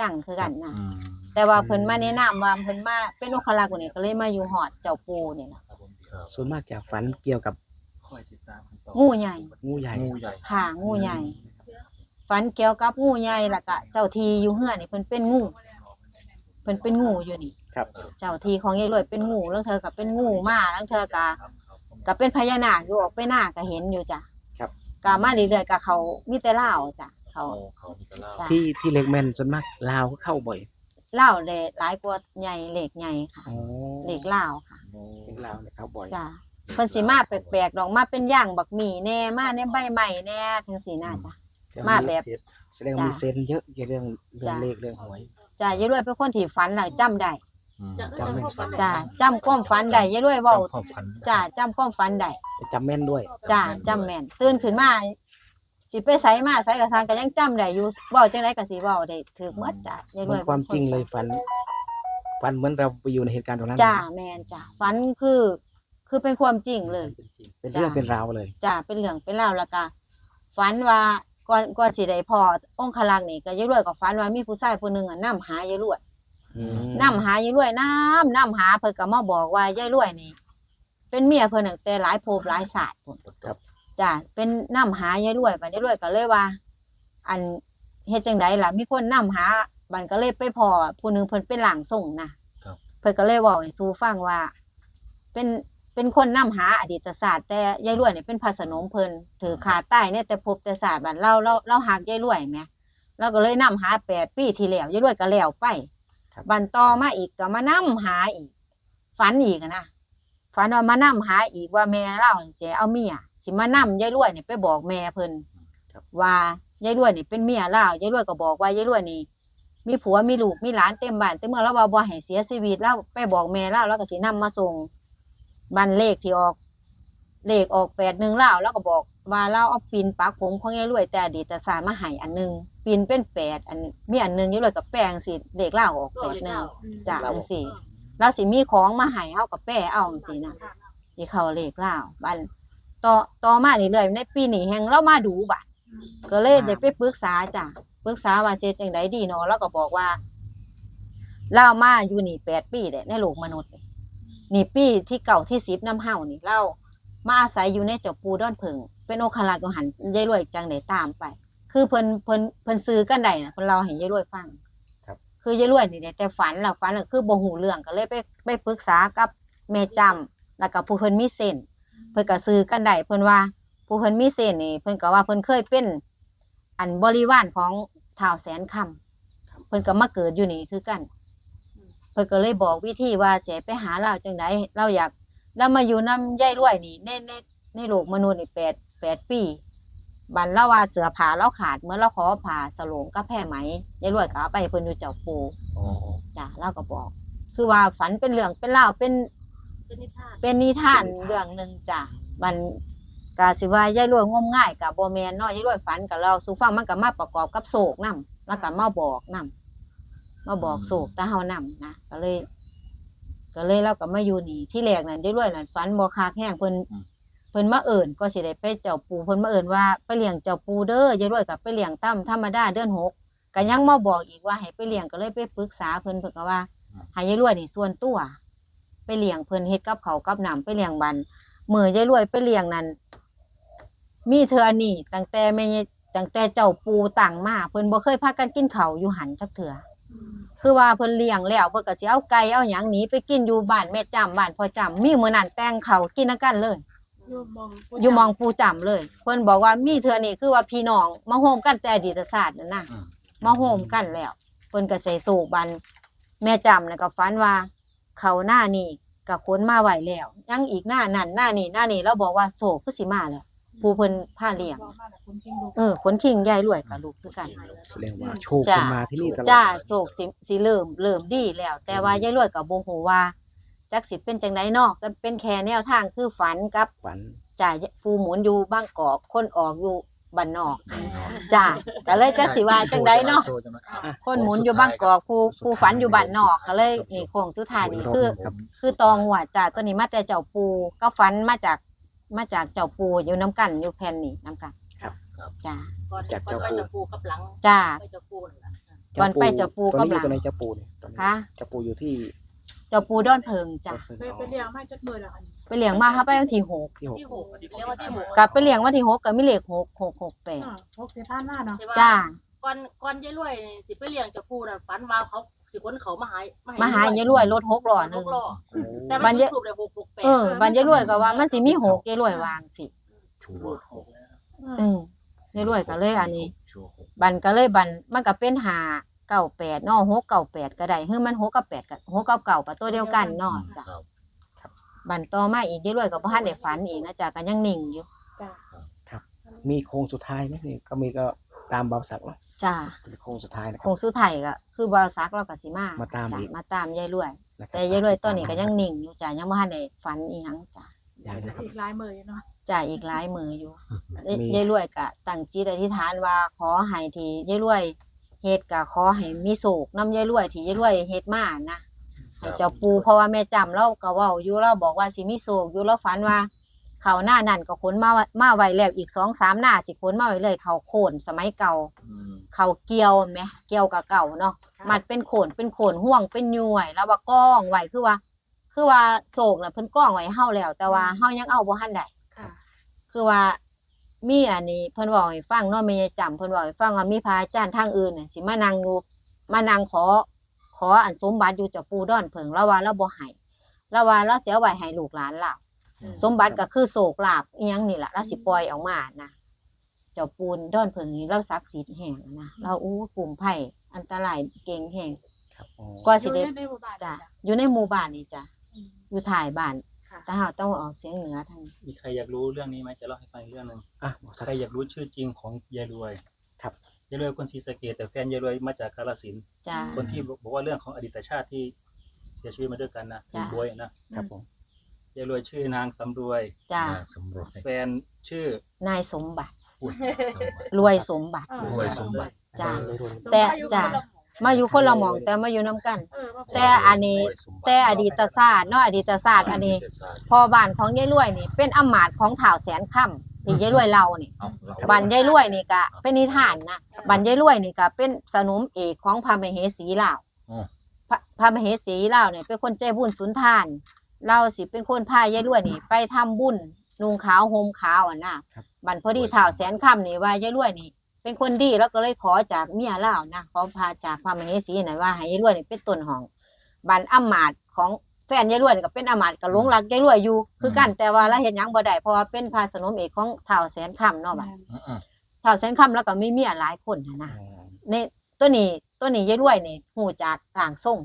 จังคือกันนะอืมแต่ว่าเพิ่นมาแนะนำว่าเพิ่นมาเป็นองคลักษ์นี่ก็เลยมาอยู่หอดเจ้าปูนี่ล่ะส่วนมากจะฝันเกี่ยวกับงูใหญ่งูใหญ่งูใหญ่ค่ะงูใหญ่ ฝันเกี่ยวกับงูใหญ่แล้วก็เจ้าทีอยู่เฮือนนี่เพิ่นเป็นงูเพิ่นเป็นงูอยู่นี่ ครับ เจ้าทีของยายรวยเป็นงูแล้วเธอก็เป็นงูมาแล้วเธอก็ก็เป็นพญานาคอยู่ออกไปหน้าก็เห็นอยู่จ้ะ ครับก็มาเรื่อยๆก็เขามีแต่เล่าวจ้ะ เขาโอ้เขามีแต่เล่าจ้ะที่ที่เล็กแมนส่วนมากลาวก็เข้าบ่อยเล่าวเลยหลายกว่าใหญ่เหล็กใหญ่ค่ะอ๋อเหล็กเล่าวค่ะโอ้เล็กลาวเนี่ยเข้าบ่อยจ้ะเพิ่นสิมาแปลกๆดอกมาเป็นย่างบักหมี่แน่มาในใบใหม่แน่จังซี่น่าจ้ะ มาแบบ แสดงว่ามีเซนส์เยอะเกี่ยวกับเรื่องเรื่องจ้ะ เลขเรื่องหวย จ้ะยายรวยเป็นคนที่ฝันแล้วจำได้อืมจำไม่ฝัน จ้ะจำความฝันได้ยายรวยเว้าความฝันจ้ะจำความฝันได้ จำแม่นด้วย จ้ะจำแม่นตื่นขึ้นมา สิไปไสมาไสกะทางก็ยังจำได้อยู่เว้าจังไดก็สิเว้าได้ถูกหมดจ้ะยายรมัวนยความจริงเลยฝันฝันเหมือนเราไปอยู่ในเหตุการณ์ตรงนั้นจ้ะแม่นจ้ะฝันคือ คือเป็นความจริงเลย เป็นเรื่องจ้ะ เป็นราวเลย จ้ะเป็นเรื่องเป็นราวแล้วก็ฝันว่าก่อนก่อนสิได้พอองคลักษ์นี่ก็ยายรวยก็ฝันว่ามีผู้ชายผู้หนึงอะนำหายายรวย อืมนำหายายรวยน้ำนำหาเพิ่นก็มาบอกว่ายายรวยนี่ เป็นเมียเพิ่นตั้งแต่หลายภพหลายศาสตร์พุ่นครับ จ้ะเป็นนำหายายรวยบัดยายรวยก็เลยว่า อันเฮ็ดจังไดล่ะมีคนนำหาบัดก็เลยไปพอผู้หนึงเพิ่นเป็นหลางส่งนะครับ เพิ่นก็เลยเว้าให้สู่ฟังว่า เป็นเป็นคนนำหาอดีตศาสตร์แต่ยายรวยนี่เป็นพระสนมเพิ่นถือขาใต้เนี่ยแต่ภพแต่ศาสตร์บัดเราเราเราหักยายรวยแหมเราก็เลยนำหาแปดปีที่แล้วยายรวยก็แล้วไปครับ บันต่อมาอีกก็มานํหาอีก ฝันอีกอะนะฝันว่ามานํหาอีกว่าแม่เล่าเสียเอาเมีย สิมานํยายรวยนี่ไปบอกแม่เพิ่นว่ายายรวยนี่เป็นเมียเล่ายายรวยก็บอกว่ายายรวยนี่มีผัวมีลูกมีหลานเต็มบ้านเต็มเมืองแล้วว่าบ่ให้เสียชีวิตแล้วไปบอกแม่เล่าแล้วก็สินํมาส่งบันเลขที่ออก เลขออกแปดหนึ่งเล่าแล้วก็บอกว่าเราเอาปินปักผมของยายรวยแต่อดีตศาสตร์มาให้อันหนึงปินเป็นแปดอันมีอันหนึงยายรวยกับแป้งสิเลขเล่าออกแปดหนึ่งจ้ะจังซี่เราสิมีของมาให้เฮากับแป้เอาจังซี่นะที่เขาเลขลาวบัน ต่อต่อมาเรื่อยๆในปีนี้แฮงเรามาดูบัดก็เลยได้ไปปรึกษาจ้ะปรึกษาว่าสิเฮ็ดจังไดดีเนาะแล้วก็บอกว่าเรามาอยู่นี่แปดปีแหละในโลกมนุษย์นี่นี่ปีที่เก่าที่สิบน้ำเฮานี่เรามาอาศัยอยู่ในเจ้าปูดอนเพิงเป็นโอคาลาก็หันยายรวยจังไดตามไป คือเพิ่นเพิ่นเพิ่นซื้อกันได้นะเพิ่นเราให้ยายรวยฟังคือยายรวยนี่ได้แต่ฝันแล้วฝันแล้วคือบ่ฮู้เรื่องก็เลยไปไปปรึกษากับแม่จำแล้วก็ผู้เพิ่นมีเส้นเพิ่นก็ซื้อกันได้เพิ่นว่า ผู้เพิ่นมีเส้นนี่เพิ่นก็ว่าเพิ่นเคยเป็น อันบริวารของท้าวแสนคำเพิ่นก็มาเกิดอยู่นี่คือกัน เพิ่นก็เลยบอกวิธีว่าสิให้ไปหาเราจังไดเราอยากเรามาอยู่นำยายรวยนี่ในในในโลกมนุษย์นี่แปดแปดปีบันเราว่าเสือผาเราขาดเมื่อเราขอผ่าสโลงกับแพร่ไหมยายรวยก็เอาไปให้เพิ่นอยู่เจ้าปูโอ้จ้ะเราก็บอก คือว่าฝันเป็นเรื่องเป็นราวเป็น เป็นนิทานเป็นนิทานเรื่องหนึ่งจ้ะมันกาสิว่ายายรวยงมง่ายกับโบแมนเนาะยายรวยฝันกับเราสู่ฟังมันก็มาประกอบกับโศกนํแล้วก็มาบอกนํมาบอกโศกแต่เฮานํนะก็เลย ก็เลยเราก็มาอยู่นี่ที่แรกนั่นยายรวยนั่นฝันบ่คักแห้งเพิ่นเพิ่นมาเอิ้นก็สิได้ไปเจ้าปูเพิ่นมาเอิ้นว่าไปเลี้ยงเจ้าปูเด้อยายรวยก็ไปเลี้ยงตั้มธรรมดาเดือนหกก็ยังมาบอกอีกว่าให้ไปเลี้ยงก็เลยไปปรึกษาเพิ่นเพิ่นก็ว่าให้ยายรวยนี่ส่วนตัว ไปเลี้ยงเพิ่นเฮ็ดกับเขาวกับน้ำไปเลี้ยงบันมื้อยายรวยไปเลี้ยงนั้นมีเธออันนี้ตั้งแต่แม่ยายตั้งแต่เจ้าปูตั้งมาเพิ่นบ่เคยพากันกินข้าวอยู่หันจักเถื่อคือว่าเพิ่นเลี้ยงแล้วเพิ่นก็สิเอาไก่เอาหยังหนีไปกินอยู่บ้านแม่จำบ้านพ่อจำมีมื้อนั้นแต่งข้าวกินนำกันเลยอยู่มองอยู่มองปูจำเลย เพิ่นบอกว่ามีเธอนี่คือว่าพี่น้องมาโฮมกันแต่อดีตศาสตร์นั่นน่ะอืมมาโฮมกันแล้วเพิ่นก็ใส่สูกบันแม่จำนะก็ฝันว่า เขาหน้านี่ก็ขนมาไหวแล้วยังอีกหน้านั่นหน้านี่หน้านี่เราบอกว่าโศกคือสิมาแล้วผู้เพิ่นพาเลี้ยงเออขนคิงยายรวยกับลูกคือกันแสดงว่าโชคจ้ะจะมาที่นี่ตลอดจ้าโศกสิสิเริ่มเริ่มดีแล้ว แต่ว่ายายรวยกับบ่ฮู้ว่าจักสิเป็นจังไดเนาะก็เป็นแค่แนวทางคือฝันกับฝันจ้าผู้หมุนอยู่บางกอกคนออกอยู่ บ้านนอกจ้าก็เลยจักสิว่าจังไดเนาะคนหมุนอยู่บางกอกผู้ผู้ฝันอยู่บ้านนอกก็เลยนี่โค้งสุดท้ายนี่คือครับคือตองหัวจ่าตัวนี้มาแต่เจ้าปูก็ฝันมาจากมาจากเจ้าปูอยู่น้ำกันอยู่แผ่นนี่น้ำกันครับจ้าก่อนจากเจ้าไปปู่เจ้าปูกับหลังจ้าไปเจ้าปูนั่นล่ะวันไปเจ้าปูตอนกำนี้อลัยู่งตัวไหนเจ้าปูเนี่ยตอนนี้คะเจ้าปูอยู่ที่ เจ้าปูดอนเพิงจ้ะไปไปเลี้ยงไม่จักมือแล้วอันนี้ ไปเลี้ยงมาครับไปวันที่หกที่หกที่หกเรียกว่าที่หกกลับไปเลี้ยงวันที่หกกับมิเลขหกหกหกแปดอ่าหกสิบห้าหน้าเนาะจ้าก่อนก่อนยายรวยนี่สิไปเลี้ยงเจะปูน่ะฝันว่าเขาสิคนเขามาหายมาหายายรวยรถหกล้อหหนึ่งกล้อโอ้แต่บัมันนจุยะดทูบได้หกหกแปดเออบันยายรวยก็ว่ามันสิมีหกยายรวยวางสิชัวร์อืมยายรวยก็เลยอันนี้ชัวร์หกบันก็เลยบันมันก็เป็นหาเก้าแปดเนาะหกเก้าแปดก็ได้เฮ้ยมันหกกับแปดกับหกกับเก่ากับตัวเดียวกันเนาะจ้ะครั บบันต่อมาอีกยายรวยก็บ่ทันได้ฝันอีกนะจ๊ะก็ยังนิ่งอยู่จ้ามีโค้งสุดท้ายไหมนี่ก็มีก็ตามเบาสักเนาะจ้าเป็นโค้งสุดท้ายนะคครับงสุดท้ายก็คือบาวซักเราก็สิมามาตามจ้ะอีก มาตามยายรวย นะครับแต่ยายรวยตอนนี้ก็ยังนิ่งอยู่จ้ะยังบ่ทันได้ฝันอีหยังจ้ะอย่างนะครับ อีกหลายมืออยู่เนาะจ้ะอีกหลายมืออยู่มี ยายรวยก็ตั้งจิตอธิษฐานว่าขอให้ที่ยายรวยเฮ็ดก็ขอให้มีโศกนํยายรวยที่ยายรวยเฮ็ดมานะ ให้เจ้าปูเพราะว่าแม่จำเราก็เว้าอยู่เราบอกว่าสิมีโศกอยู่เราฝันว่าเขาวหน้านั่นก็ขนมาไว้มาไว้แล้วอีกสองสามหน้าสิขนมาไว้เลยเขาโคนสมัยเก่า อืมเขาเกี่ยวแหมเกี่ยวกับเก่าเนาะมัดเป็นโขนเป็นโขนห่วงเป็นย้วย แล้วว่าก้องไว้คือว่า คือว่าโศกน่ะเพิ่นก้องไว้ให้เฮาแล้ว แต่ว่าเฮายังเอาบ่ทันได้ค่ะ คือว่ามีอันนี้เพิ่นบอกให้ฟังเนาะแม่ยายจำเพิ่นบอกให้ฟังว่ามีพระอาจารย์ทางอื่นน่ะสิมานั่งอยู่มานั่งขอ ขออันสมบัติอยู่เจ้าปู่ดอนเพิงแล้วว่าเราบ่ให้แล้วว่าเราเสียไว้ให้ลูกหลานเราสมบัติก็คือโศกลาบอีหยังนี่แหละเราสิปล่อยออกมานะเจ้าปูนดอนเพิงนี่เราศักดิ์สิทธิ์แห่งนะเราอู้กลุ่มไผ่อันตรายเก่งแห่งครับอ๋อกว่าสิได้อยู่ในหมู่บ้านจ้ะจ้ะอยู่ในหมู่บ้านนี่จ้ะอืมอยู่ถ่ายบ้านค่ะแต่เฮาต้องออกเสียงเหนือทางมีใครอยากรู้เรื่องนี้ไหมจะเล่าให้ฟังอีกเรื่องหนึ่งอะบอกสักใครอยากรู้ชื่อจริงของยายรวยครับ ยายรวยคนศรีสะเกดแต่แฟนยายรวยมาจากกาฬสินธุ์จ้ะคนที่บอกว่าเรื่องของอดีตชาติที่เสียชีวิตมาด้วยกันนะจ้ะคุณบวยนะครับผมยายรวยชื่อนางสำรวย จ้ะนางสำรวจแฟนชื่อนายสมบัติ อุ้ยรวยสมบัติเออรวยสมบัติจ้ะ รวยรวยสมแต่อายุจ้ะคนละมาอยู่คนละหม่องแต่มาอยู่นํกันเออว่าแต่อันนี้แต่อดีตศาสตร์เนาะอดีตศาสตร์อันนี้ พอบ้านของยายรวยนี่ เป็นอำมาตย์ของถ่าวแสนค่ำ ที่ยายรวยเล่านี่เอาเราบ้านยายรวยนี่ก็เป็นนิทานนะบ้านยายรวยนี่ก็เป็นสนมเอกของพระมเหสีลาวอ๋อพระพระมเหสีลาวเนี่ยเป็นคนใจบุญสุนทาน เราสิเป็นคนพายายรวยนี่ ไปทำบุญนุ่งขาวห่มขาวอะนะครับ บันพอดีถ่าวแสนค่ำนี่ว่ายายรวยนี่ เป็นคนดีแล้วก็เลยขอจากเมียเล่าวนะขอพาจากพระมเหสีน่ะว่าให้ยายรวยนี่เป็นต้นหอง บันอำมาตย์ของ แฟนยายรวยนี่ก็เป็นอำมาตย์ก็หลงรักยายรวยอยู่คือกันแต่ว่าเราเห็นยังบ่ได้เพราะว่าเป็นพระสนมเอกของถ่าวแสนค่ำเนาะบัดอืมถ่าวแสนค่ำแล้วก็มีเมียหลายคนนะนะอ๋อในตัวนี้ตัวนี้ยายรวยนี่หูจากต่างส่ง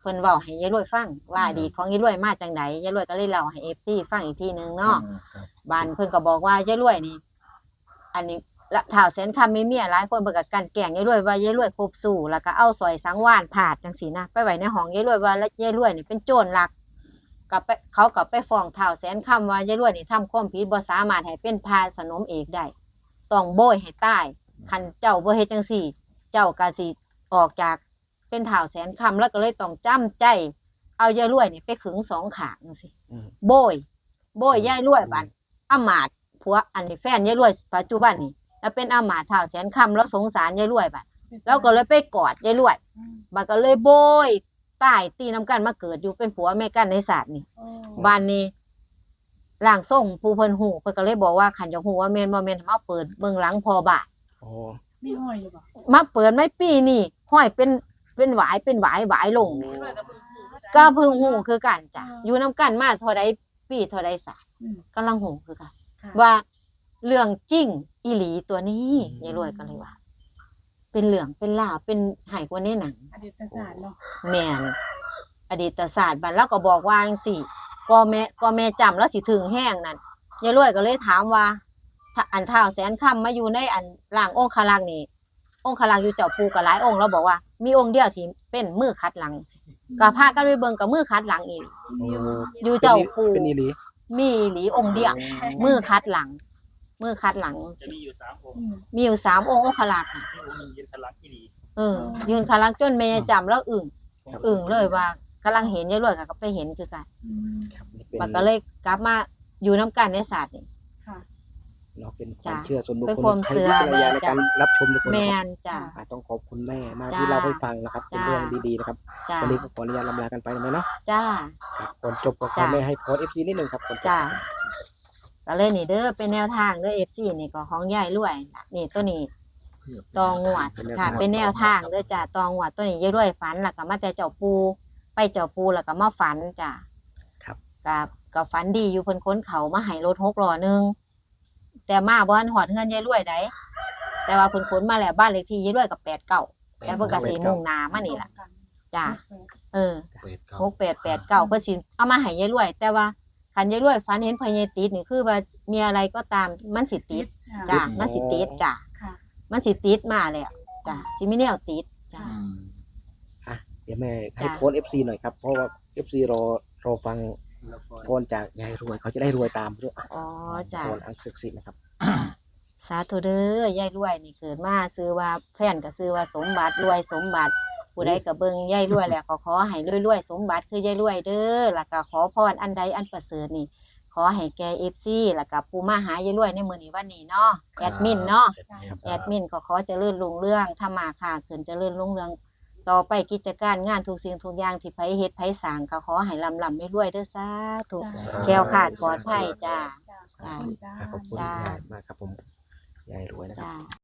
เพิ่นเว้าให้ยายรวยฟังว่าอดีตของยายรวยมาจังไดยายรวยก็เลยเล่าให้ FT ฟังอีกทีหนึงเนาะครับบ้านเพิ่นก็บอกว่ายายรวยนี่ อันนี้ ละถาวแสนคำไมีเมียหลายคนเพิ่นก็กันแกล้งยายรวยว่ายายรวยครบสู่แล้วก็เอาสอยสังวานผาดจังซี่นะไปไว้ในห้องยายรวยว่าแล้วยายรวยนี่เป็นโจรลักก็ไปเขาก็ไปฟ้องถาวแสนคำว่ายายรวยนี่ทำความผิดบ่สามารถให้เป็นพาสนมเอกได้ต้องโบยให้ตายคันเจ้าบ่เฮ็ดจังซี่ เจ้าก็สิออกจากเป็นถาวแสนคำแล้วก็เลยต้องจ้ำใจ เอายายรวยนี่ไปขึงสองขางจังซี่โบย โบยยายรวยบันอำมาตย์ผัวอันนี้แฟนยายรวยปัจจุบันนี่ แล้วเป็นอำมาตย์เท่าแสนคำแล้วสงสารยายรวยบัดแล้วก็เลยไปกอดยายรวยอืมบัดก็เลยโบยตายตีน้ำกันมาเกิดอยู่เป็นผัวแม่กันในศาสตร์นี่โอ้บ้านนี้ร่างทรงผู้เพิ่นหูเพิ่นก็เลยบอกว่าขันจะหูว่าแม่นบ่แม่นมาเปิดเบิ่งหลังพอบาทโอ้มีห้อยอยู่บ่มาเปิดไม่ปีนี่ห้อยเป็นเป็นหวายเป็นหวายหวายลงยายรวยกับเพิ่งหูก็เพิ่งหูคือกันจ้ะอยู่น้ำกันมาเท่าใดปีเท่าใดศาสตร์อืมกำลังหูคือกันค่ะว่าเรื่องจริง อีหลีตัวนี้ยายรวยก็เลยว่า เป็นเหลืองเป็นลาวเป็นไห้กว่าในหนัง อดีตศาสตร์เนาะแม่นอดีตศาสตร์บัดแล้วก็บอกว่าจังซี่ก็แม่ก็แม่จำแล้วสิถึงแห้งนั่นยายรวยก็เลยถามว่าถ้าอันเท้าแสนคำมาอยู่ในอันล่างองค์คลังนี่องค์คลังอยู่เจ้าปูกับหลายองค์แล้วบอกว่า มีองค์เดียวที่เป็นมือคัดหลังก็พากันไปเบิ่งกับมือคัดหลังอีกโอ้อยู่เจ้าปูเป็นอีหลีมีอีหลีองค์เดียวมือคัดหลัง มือคัดหลัง จะมีอยู่สามองค์อืมมีอยู่สามองค์องคลักษ์น่ะที่องค์หนึงยืนพลักที่ดีเออ ยืนคลักษ์จนเมย์จำแล้วอึ่งอึ่งเลยว่ากำลังเห็นยายรวยก็ไปเห็นคือกันอืมครับนี่เป็นมันก็เลยกลับมาอยู่น้ำกันในศาสตร์นี่ค่ะเนาะเป็นคจ้ะวามเชื่อส่วนบุคเป็นคลความใช้เชื่อวิจารณญาณในจ้ะการรับชมทุกคนแมนะครับนจ้ะอ่าต้องขอบคุณแม่มากจ้ะที่เราให้ฟังนะครับเป็นจ้ะเรื่องดีๆนะครับจ้าวันนี้ก็ขออนุญาตลำลากันไปนะแม่เนาะจ้าครับก่อนจบก็ขอจ้ะแม่ให้พอเอฟซีนิดนึงครับก่อนจบจ้ะ ก็เลยนี่เด้อเป็นแนวทางเด้อ FC นี่ก็ของยายรวยน่ะนี่ตัวนี้ตองวดค่ะ เป็นแนวทางเด้อจ้ะตองวดตัวนี้ยายรวยฝันแล้วก็มาแต่เจ้าปู ไปเจ้าปูแล้วก็มาฝันจ้ะครับ กับก็ฝันดีอยู่เพิ่นค้นเขามาให้รถหกล้อหนึงแต่มาบ่ทันหอดเงินยายรวยได้แต่ว่าเพิ่นค้นมาแล้วบ้านเลขที่ยายรวยกับ8เก้าแต่เพิ่นก็สิมุ่งหน้ามานี่ล่ะจ้ะเออเป็ดเก้าหกแปดแปดเก้าเพื่อสิเอามาให้ยายรวย แต่ว่า คันยายรวยฝันเห็นพญายติดนี่คือว่ามีอะไรก็ตามมันสิติดจ้ะมันสิติดจ้ะค่ะ มันสิติดมาแล้วจ้ะสิมีแนวติดจ้ะอืมเดี๋ยวแม่ให้จ้ะโพสเอฟซีหน่อยครับ เพราะว่าเอฟซีรอรอฟังพรจากยายรวยเขาจะได้รวยตามด้วยอ๋อจ้ะพรอันศักดิ์สิทธิ์นะครับ สาธุเด้อยายรวยนี่เกิดมาซื้อว่าแฟนก็ซื้อว่าสมบัติรวยสมบัติ ผู้ใดก็เบิ่งยายรวยแล้วก็ขอให้รวยๆสมบัติคือยายรวยเด้อแล้วก็ขอพรอันใดอันประเสริฐนี่ ขอให้แก FC แล้วก็ผู้มาหายายรวยในมื้อนี้วันนี้เนาะแอดมินเนาะแอดมินก็ขอเจริญรุ่งเรื่องถ้ามาค่ะเกินเจริญรุ่งเรื่องต่อไปกิจการงานทุกสิ่งทุกอย่างที่ไผเฮ็ดไผสร้างก็ขอให้ลำลำไม่รวยๆเด้อสาธุจ้ะแคล้วคลาดปลอดภัยจ้าจ้าขอบคุณจ้าขอบคุณจ้ะมากครับผมยายรวยนะครับจ้า